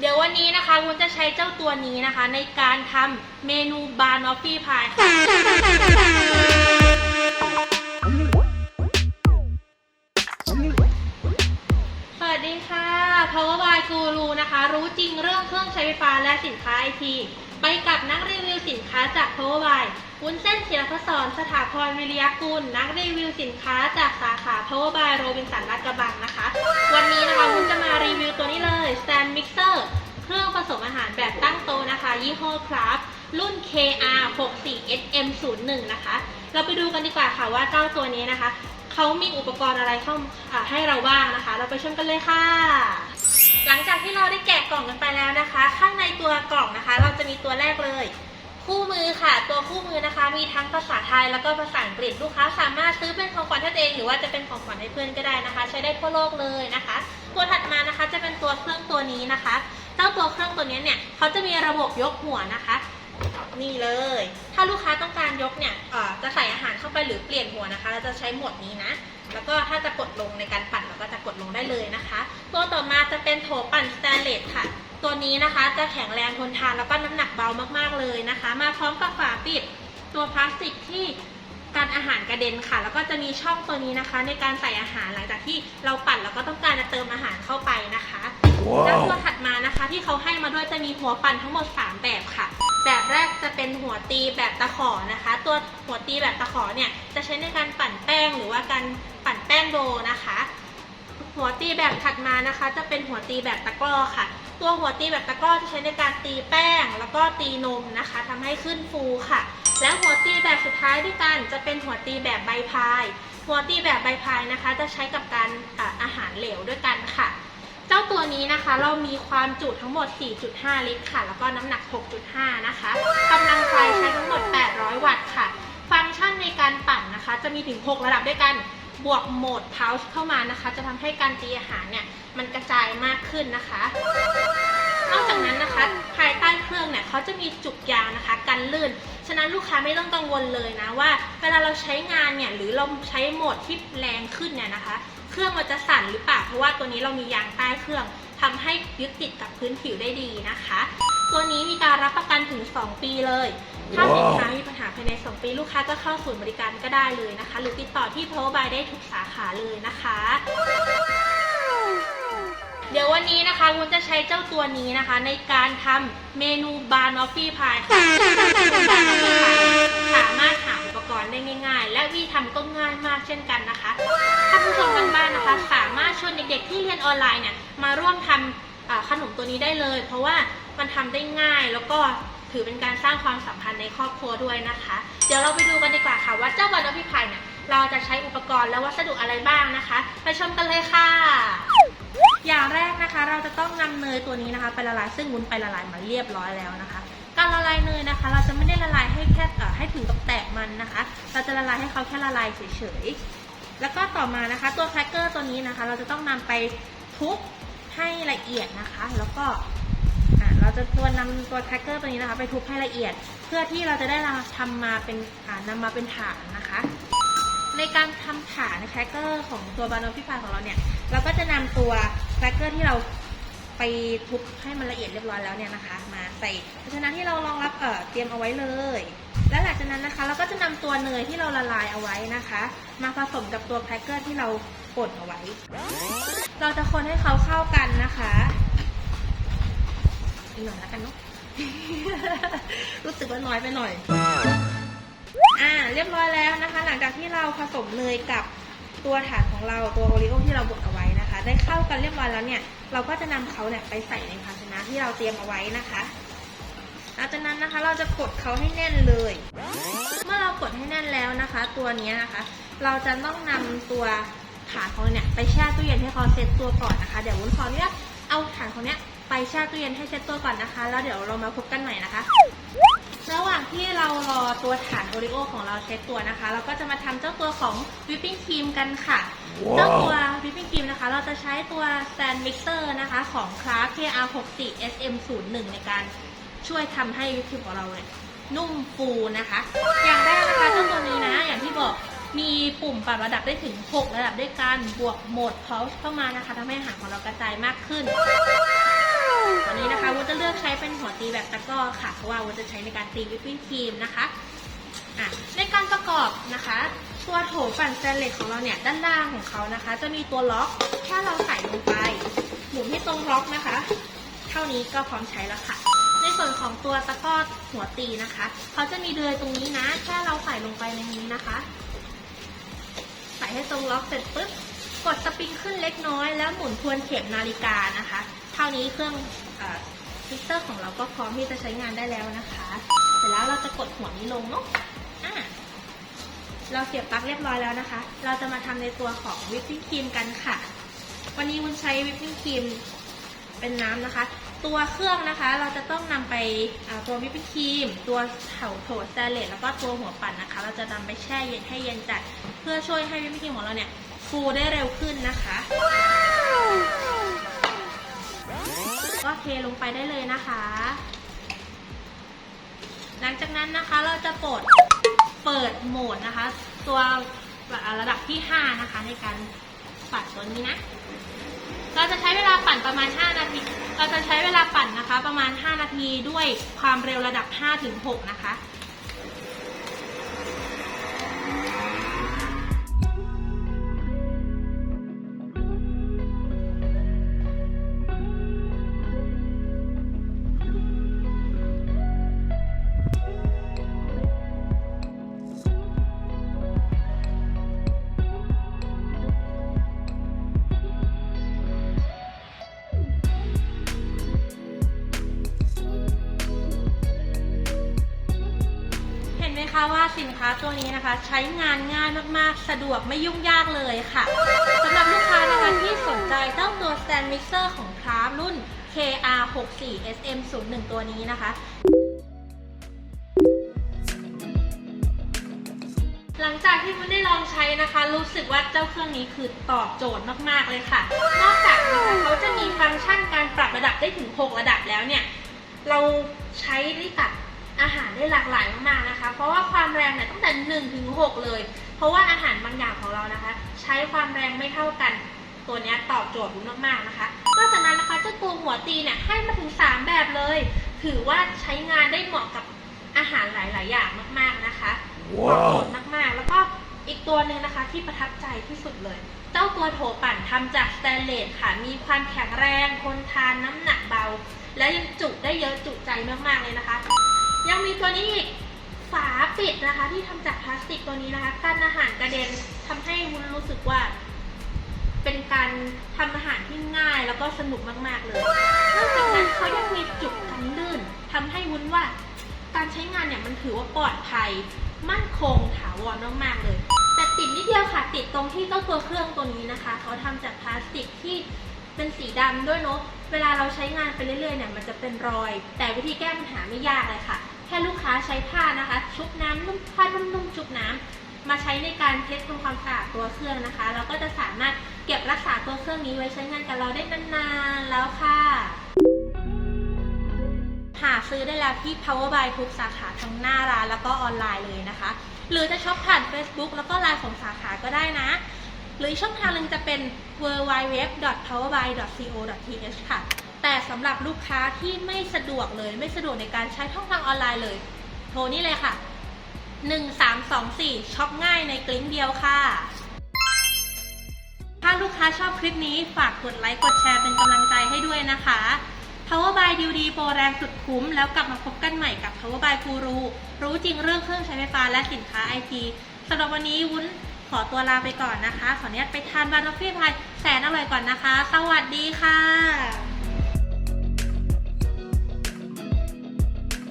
เดี๋ยววันนี้นะคะวุ้นจะใช้เจ้าตัวนี้นะคะ ในการทำเมนูบานอฟฟี่พายค่ะสวัสดีค่ะ Power by Guru นะคะ รู้จริงเรื่องเครื่องใช้ไฟฟ้าและสินค้าไอที ไปกับนักรีวิวสินค้าจาก Power by วุ้นเส้นศิลปศรสถาพรวิริยกุล นักรีวิวสินค้าจากสาขา Power by โรบินสันลาดกระบังนะคะ วันนี้นะคะวุ้นจะมารีวิวตัวนี้เลย Stand Mixer เครื่องผสมอาหารแบบตั้งโตนะคะ ยี่ห้อคราฟรุ่น KR 64 SM 01นะคะ เราไปดูกันดีกว่าค่ะว่าเจ้าตัวนี้นะคะ เขามีอุปกรณ์อะไรเข้าให้เราบ้างนะคะ เราไปชมกันเลยค่ะ หลังจากที่เราได้แกะกล่องกันไปแล้วนะคะ ข้างในตัวกล่องนะคะ เราจะมีตัวแรกเลย คู่มือค่ะ ตัวคู่มือนะคะ มีทั้งภาษาไทยแล้วก็ภาษาอังกฤษลูกค้าสามารถซื้อเป็นของขวัญให้ตัวเองหรือว่าจะเป็นของขวัญให้เพื่อนก็ได้นะคะ ใช้ได้ทั่วโลกเลยนะคะ ตัวถัดมานะคะจะเป็นตัวเครื่องตัวนี้นะคะเจ้าตัวเครื่องตัวนี้เนี่ยเขาจะมีระบบยกหัวนะคะนี่เลย ถ้าลูกค้าต้องการยกเนี่ยจะใส่อาหารเข้าไปหรือเปลี่ยนหัวนะคะ เราจะใช้หมดนี้นะ จะเป็นโถปั่นสแตนเลสค่ะ ตัวนี้นะคะจะแข็งแรงทนทานแล้วก็น้ำหนักเบามากๆเลยนะคะ มาพร้อมกับฝาปิดตัวพลาสติกที่การอาหารกระเด็นค่ะ แล้วก็จะมีช่องตัวนี้นะคะ ในการใส่อาหารหลังจากที่เราปั่นแล้วก็ต้องการจะเติมอาหารเข้าไปนะคะแล้วตัวถัดมานะคะ ที่เขาให้มาด้วยจะมีหัวปั่นทั้งหมด 3 แบบค่ะ แบบแรกจะเป็นหัวตีแบบตะขอนะคะ ตัวหัวตีแบบตะขอเนี่ยจะใช้ในการปั่นแป้งหรือว่าการปั่นแป้งโดนะคะ หัวตีแบบถัดมานะคะ จะเป็นหัวตีแบบตะกร้อค่ะ ตัวหัวตีแบบตะกร้อจะใช้ในการตีแป้ง แล้วก็ตีนมนะคะทำให้ขึ้นฟูค่ะ และหัวตีแบบสุดท้ายด้วยกันจะเป็นหัวตีแบบใบพาย หัวตีแบบใบพายนะคะ จะใช้กับการอาอาหารเหลวด้วยกันค่ะ เจ้าตัวนี้นะคะ เรามีความจุทั้งหมด 4.5 ลิตรค่ะ แล้วก็น้ำหนัก 6.5 นะคะกำลังไฟใช้ทั้งหมด 800 วัตต์ค่ะ ฟังก์ชันในการปั่นนะคะ จะมีถึง 6 ระดับด้วยกัน บวกโหมด pulse เข้ามานะคะ จะทำให้การตีอาหารเนี่ยมันกระจายมากขึ้นนะคะ นอกจากนั้นนะคะภายใต้เครื่องเนี่ยเขาจะมีจุกยางนะคะ กันลื่น ฉะนั้นลูกค้าไม่ต้องกังวลเลยนะว่า เวลาเราใช้งานเนี่ยหรือเราใช้โหมดที่แรงขึ้นเนี่ยนะคะ เครื่องมันจะสั่นหรือเปล่าเพราะว่าตัวนี้เรามียางใต้เครื่องทำให้ยึดติดกับพื้นผิวได้ดีนะคะ ตัวนี้มีการรับประกันถึง 2 ปีเลย ถ้าสินค้ามีปัญหาภายใน 2 ปีลูกค้าก็เข้าศูนย์บริการก็ได้เลยนะคะ หรือติดต่อที่ Power by ได้ทุกสาขาเลยนะคะ เดี๋ยววันนี้นะคะวุ้นจะใช้เจ้าตัวนี้นะคะ ในการทำเมนูบานอฟฟี่พายค่ะบานอฟฟี่พายสามารถหาอุปกรณ์ได้ง่าย ๆ และวิธีทำก็ง่ายมากเช่นกันนะคะ ถ้าผู้ชมทางบ้านนะคะ สามารถชวนเด็กๆที่เรียนออนไลน์เนี่ยมาร่วมทำอ่าขนมตัวนี้ได้เลย เพราะว่ามันทำได้ง่ายแล้วก็ ถือเป็นการสร้างความสัมพันธ์ในครอบครัวด้วยนะคะ เดี๋ยวเราไปดูกันดีกว่าค่ะว่าเจ้าบานอฟฟี่พายเนี่ยเราจะใช้อุปกรณ์และวัสดุอะไรบ้างนะคะ ไปชมกันเลยค่ะ อย่างแรกนะคะ เราจะต้องนำเนยตัวนี้นะคะ ไปละลายซึ่งวุ้นไปละลายมาเรียบร้อยแล้วนะคะ การละลายเนยนะคะ เราจะไม่ได้ละลายให้แค่ให้ถึงกับแตกมันนะคะ เราจะละลายให้เขาแค่ละลายเฉยๆแล้วก็ต่อมานะคะ ตัวแครกเกอร์ตัวนี้นะคะ เราจะต้องนำไปทุบให้ละเอียดนะคะ แล้วก็ เราจะตัวนำตัวแครกเกอร์ตัวนี้นะคะ ไปทุบให้ละเอียด เพื่อที่เราจะได้ทำมาเป็นอ่านำมาเป็นฐานนะคะ ในการทำฐานแครกเกอร์ของตัวบานอฟฟี่พายของเราเนี่ยเราก็จะนำตัวแครกเกอร์ที่เราไปทุบให้มันละเอียดเรียบร้อยแล้วเนี่ยนะคะ มาใส่ภาชนะที่เรารองรับเอ่อเตรียมเอาไว้เลย และหลังจากนั้นนะคะ เราก็จะนำตัวเนยที่เราละลายเอาไว้นะคะ มาผสมกับตัวแครกเกอร์ที่เราป่นเอาไว้ เราจะคนให้เขาเข้ากันนะคะ อีกหน่อยแล้วกันเนาะ รู้สึกว่าน้อยไปหน่อย อ่า เรียบร้อยแล้วนะคะ หลังจากที่เราผสมเนยกับตัวฐานของเราตัวโอริโอที่เราบดเอาไว้นะคะ ได้เข้ากันเรียบร้อยแล้วเนี่ย เราก็จะนำเขาเนี่ยไปใส่ในภาชนะที่เราเตรียมเอาไว้นะคะหลังจากนั้นนะคะเราจะกดเขาให้แน่นเลย เมื่อเรากดให้แน่นแล้วนะคะ ตัวเนี้ยนะคะ เราจะต้องนำตัวฐานของเราเนี่ยไปแช่ตู้เย็นให้เขาเซ็ตตัวก่อนนะคะ เดี๋ยววุ้นขออนุญาตเอาฐานของเนี้ย ไปแช่ตู้เย็นให้เซ็ตตัวก่อนนะคะ แล้วเดี๋ยวเรามาพบกันใหม่นะคะ ระหว่างที่เรารอตัวฐานโอริโอของเราเช็ดตัวนะคะ เราก็จะมาทำเจ้าตัวของวิปปิ้งครีมกันค่ะว้าวเจ้าตัววิปปิ้งครีมนะคะ เราจะใช้ตัว Stand Mixer นะคะของ c r a f t KR64 SM01 ในการช่วยทำให้วิปครีมของเราเนี่ยนุ่มฟูนะคะ อย่างแรกนะคะเจ้าตัวนี้นะ อย่างที่บอกมีปุ่มปรับระดับได้ถึง 6 ระดับด้วยกันบวกโหมด pulse เข้ามานะคะทำให้อาหารของเรากระจายมากขึ้น ตอนนี้นะคะวัจะเลือกใช้เป็นหัวตีแบบตะกร้อค่ะ เพราะว่าวุ้นจะใช้ในการตีวิปปิ้งครีมนะคะในการประกอบนะคะ ตัวโถปั่นสแตนเลสของเราเนี่ยด้านล่างของเขานะคะ จะมีตัวล็อกแค่เราใส่ลงไปหมุนให้ตรงล็อกนะคะ เท่านี้ก็พร้อมใช้แล้วค่ะ ในส่วนของตัวตะกร้อหัวตีนะคะเขาจะมีเดือยตรงนี้นะแค่เราใส่ลงไปในนี้นะคะ ใส่ให้ตรงล็อกเสร็จปุ๊บกดสปริงขึ้นเล็กน้อยแล้วหมุนทวนเข็มนาฬิกานะคะ ท่านี้เครื่องมิกเซอร์ของเราก็พร้อมที่จะใช้งานได้แล้วนะคะ เสร็จแล้วเราจะกดหัวนี้ลงเนาะอะเราเสียบปลั๊กเรียบร้อยแล้วนะคะ เราจะมาทำในตัวของวิปปิ้งครีมกันค่ะ วันนี้วุ้นใช้วิปปิ้งครีมเป็นน้ำนะคะ ตัวเครื่องนะคะเราจะต้องนำไปตัววิปปิ้งครีม ตัวเถาโถสแตนเลสแล้วก็ตัวหัวปั่นนะคะ เราจะนำไปแช่เย็นให้เย็นจัด เพื่อช่วยให้วิปปิ้งครีมของเราเนี่ยฟูได้เร็วขึ้นนะคะ ก็เทลงไปได้เลยนะคะ หลังจากนั้นนะคะเราจะปลดเปิดโหมดนะคะ ตัวระดับที่ 5 นะคะ ในการปั่นตัวนี้นะ เราจะใช้เวลาปั่นประมาณ 5 นาที เราจะใช้เวลาปั่นนะคะ ประมาณ 5 นาทีด้วยความเร็วระดับ 5-6 นะคะ นไหมคะว่าสินค้าตัวนี้นะคะ ใช้งานง่ายมากๆ สะดวกไม่ยุ่งยากเลยค่ะสำหรับลูกค้านะคะที่สนใจเจ้าตัว Stand Mixer ของคราฟรุ่น KR64SM01 ตัวนี้นะคะหลังจากที่คุณได้ลองใช้นะคะ รู้สึกว่าเจ้าเครื่องนี้คือตอบโจทย์มากๆเลยค่ะ นอกจากนะคะเขาจะมีฟังก์ชันการปรับระดับได้ถึง 6 ระดับแล้วเนี่ย เราใช้ได้กับ อาหารได้หลากหลายมากๆนะคะ เพราะว่าความแรงเนี่ยตั้งแต่1ถึง6เลย เพราะว่าอาหารบางอย่างของเรานะคะ ใช้ความแรงไม่เท่ากัน ตัวเนี้ยตอบโจทย์บุ้มากๆนะคะ นอกจากนั้นนะคะเจ้าตัวหัวตีเนี่ยให้มาถึง 3 แบบเลย ถือว่าใช้งานได้เหมาะกับอาหารหลาย ๆ อย่างมากๆนะคะตอบโจทย์มากๆ แล้วก็อีกตัวหนึ่งนะคะที่ประทับใจที่สุดเลย เจ้าตัวโถปั่นทำจากสแตนเลสค่ะ มีความแข็งแรง ทนทานน้ำหนักเบา และยังจุได้เยอะจุใจมากๆเลยนะคะ ยังมีตัวนี้อีกฝาปิดนะคะ ที่ทำจากพลาสติกตัวนี้นะคะกันอาหารกระเด็นทำให้วุ้นรู้สึกว่า เป็นการทำอาหารที่ง่ายแล้วก็สนุกมากๆเลยนอกจากนั้นเขายังมีจุกกันลื่นทำให้วุ้นว่า การใช้งานเนี่ยมันถือว่าปลอดภัย มั่นคงถาวรมากๆเลย แต่ติดนิดเดียวค่ะติดตรงที่เจ้าตัวเครื่องตัวนี้นะคะเขาทำจากพลาสติกที่เป็นสีดำด้วยเนาะเวลาเราใช้งานไปเรื่อยๆเนี่ยมันจะเป็นรอย แต่วิธีแก้ปัญหาไม่ยากเลยค่ะ แค่ลูกค้าใช้ผ้านะคะ ชุบน้ำนุ่มผ้านุ่มๆชุบน้ำมาใช้ในการเช็ดทำความสะอาดตัวเครื่องนะคะ เราก็จะสามารถเก็บรักษาตัวเครื่องนี้ไว้ใช้งานกับเราได้นานๆแล้วค่ะหาซื้อได้แล้วที่ Power by ทุกสาขาทั้งหน้าร้านแล้วก็ออนไลน์เลยนะคะ หรือจะช็อปผ่าน Facebook แล้วก็ไลน์ของสาขาก็ได้นะ หรือช่องทางนึงจะเป็น www.powerby.co.th ค่ะ แต่สำหรับลูกค้าที่ไม่สะดวกเลยไม่สะดวกในการใช้ช่องทางออนไลน์เลย โทรนี่เลยค่ะ 1324 ช็อปง่ายในกลิ้งเดียวค่ะ ถ้าลูกค้าชอบคลิปนี้ฝากกดไลค์กดแชร์เป็นกำลังใจให้ด้วยนะคะ Power by ดิวดีโปรแรงสุดคุ้ม แล้วกลับมาพบกันใหม่กับ Power by กูรูรู้จริงเรื่องเครื่องใช้ไฟฟ้าและสินค้าไอทีสำหรับวันนี้วุ้น ขอตัวลาไปก่อนนะคะ ขออนุญาตไปทานบานอฟฟี่พายแสนอร่อยก่อนนะคะ สวัสดีค่ะ